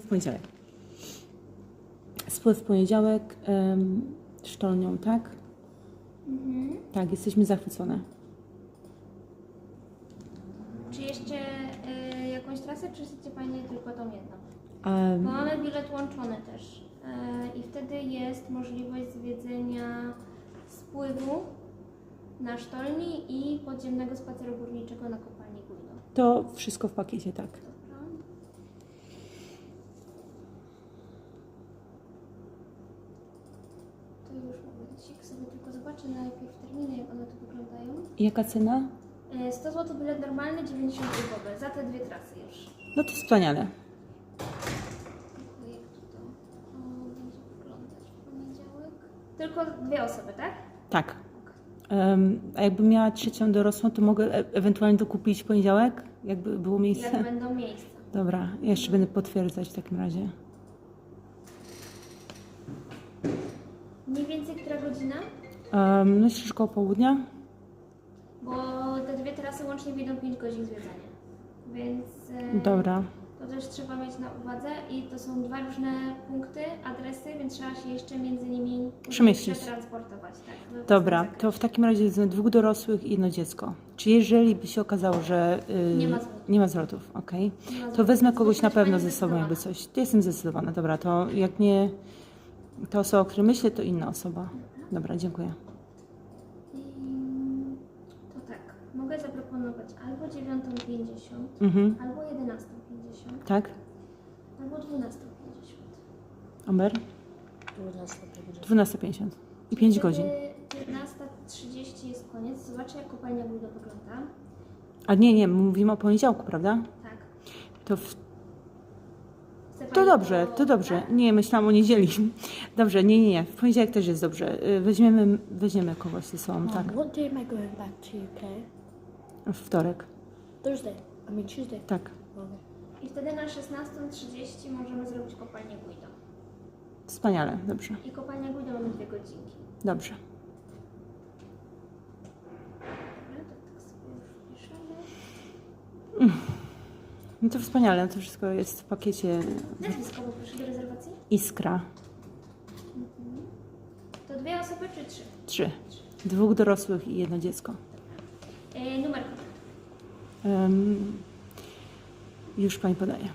W poniedziałek. Spływ w poniedziałek em, sztolnią, tak? Mhm. Tak, jesteśmy zachwycone. Czy jeszcze y, jakąś trasę, czy chcecie Panie tylko tą jedną? Em, Bo mamy bilet łączony też. Y, I wtedy jest możliwość zwiedzenia spływu na sztolni i podziemnego spaceru górniczego na kopalni Gujno. to wszystko w pakiecie, tak. Dobra. To momencik, sobie tylko zobaczę najpierw terminy, jak one tu wyglądają. I jaka cena? Y, 100 zł bilet normalny, 90 grupowy, za te dwie trasy już. No to wspaniale. Jak to o, będzie wyglądać w poniedziałek? Tylko dwie osoby, tak? Tak. Em, a jakbym miała trzecią dorosłą, to mogę e- ewentualnie dokupić w poniedziałek, jakby było miejsce? Jak będą miejsca. Dobra, ja jeszcze będę potwierdzać w takim razie. Mniej więcej która godzina? Um, myślę, że koło południa? Bo te dwie trasy łącznie wyjdą 5 godzin zwiedzania. Więc e, Dobra. to też trzeba mieć na uwadze i to są dwa różne punkty, adresy, więc trzeba się jeszcze między nimi Przemieścić. przetransportować. Tak, w Dobra, to w takim razie jest dwóch dorosłych i jedno dziecko. Czy jeżeli by się okazało, że y, Nie ma zwrotów. nie ma zwrotów, okej, Nie ma to wezmę kogoś na pewno pani ze sobą, jakby zdecydowana. coś. To jestem zdecydowana. Dobra, to jak nie ta osoba, o której myślę, to inna osoba. Dobra, dziękuję. To tak, mogę zaproponować albo 9.50, Mhm. albo 11.50, Tak? albo 12.50. Omer? 12.50. I 5 Wtedy godzin. 15.30 jest koniec. Zobaczę, jak kopalnia Guldo wygląda. A nie, nie, mówimy o poniedziałku, prawda? Tak. To, w, to dobrze, to dobrze. Nie, myślałam o niedzieli. Dobrze, nie, nie, nie. W poniedziałek też jest dobrze. Y, Weźmiemy, weźmiemy kogoś ze sobą, tak? Um, what day am I going back to UK? W wtorek. Thursday. I mean Tuesday. Tak. Okay. I wtedy na 16.30 możemy zrobić kopalnię Guido. Wspaniale, dobrze. I kopalnia Guido mamy dwie godzinki. Dobrze. Dobra, to tak sobie już wpiszemy. No to wspaniale, to wszystko jest w pakiecie Nazwisko poproszę do rezerwacji. Iskra. To dwie osoby czy trzy? Trzy. Dwóch dorosłych i jedno dziecko. Yy, numer kontaktu. Już pani podaje.